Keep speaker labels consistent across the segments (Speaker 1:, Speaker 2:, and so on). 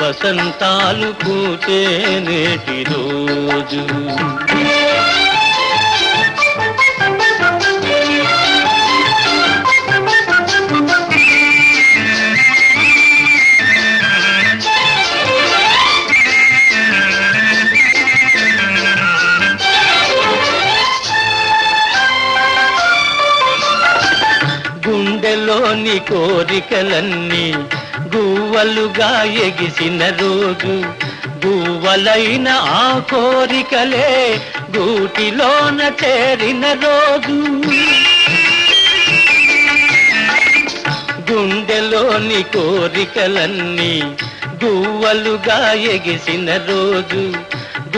Speaker 1: వసంతాలు పూచే నేటి రోజు. గుండెలోని కోరికలన్నీ గువ్వలుగా ఎగిసిన రోజు గువ్వలైన ఆ కోరికలే గూటిలోన చేరిన రోజు. గుండెలోని కోరికలన్నీ గువ్వలుగా ఎగిసిన రోజు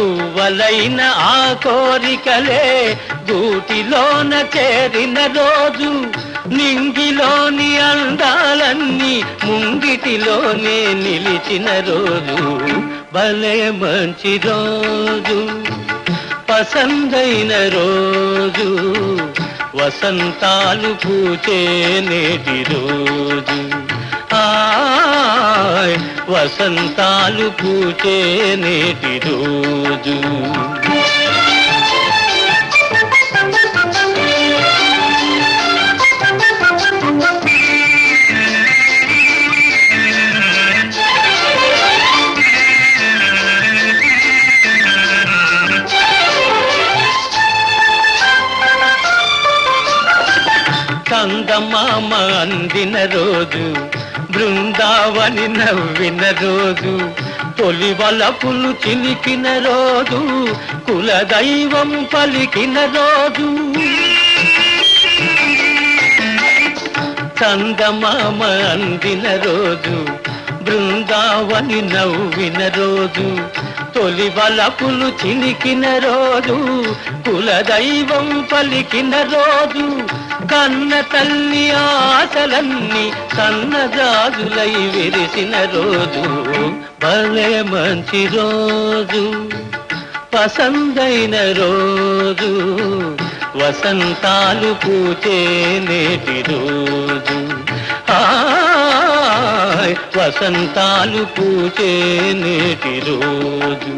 Speaker 1: గువ్వలైన ఆ కోరికలే గూటిలోన చేరిన రోజు. నింగిలోని అందాలన్నీ ముంగిటిలోనే నిలిచిన రోజు. భలే మంచి రోజు. పసందైన రోజు. వసంతాలు పూచే నేటి రోజు. వసంతాలు పూచే నేటి రోజు. చందమామ అందిన రోజు బృందావని నవ్విన రోజు తొలి వలపులు చిలికిన రోజు కులదైవం పలికిన రోజు. చందమామ అందిన రోజు బృందావని నవ్విన రోజు తొలి వలపులు చిలికిన రోజు కులదైవం పలికిన రోజు. కన్న తల్లి ఆశలన్నీ సన్నజాజులై విరిసిన రోజు. భలే మంచి రోజు పసందైన రోజు వసంతాలు పూచే నేటి రోజు. వసంతాలు పూచే నేటి రోజు.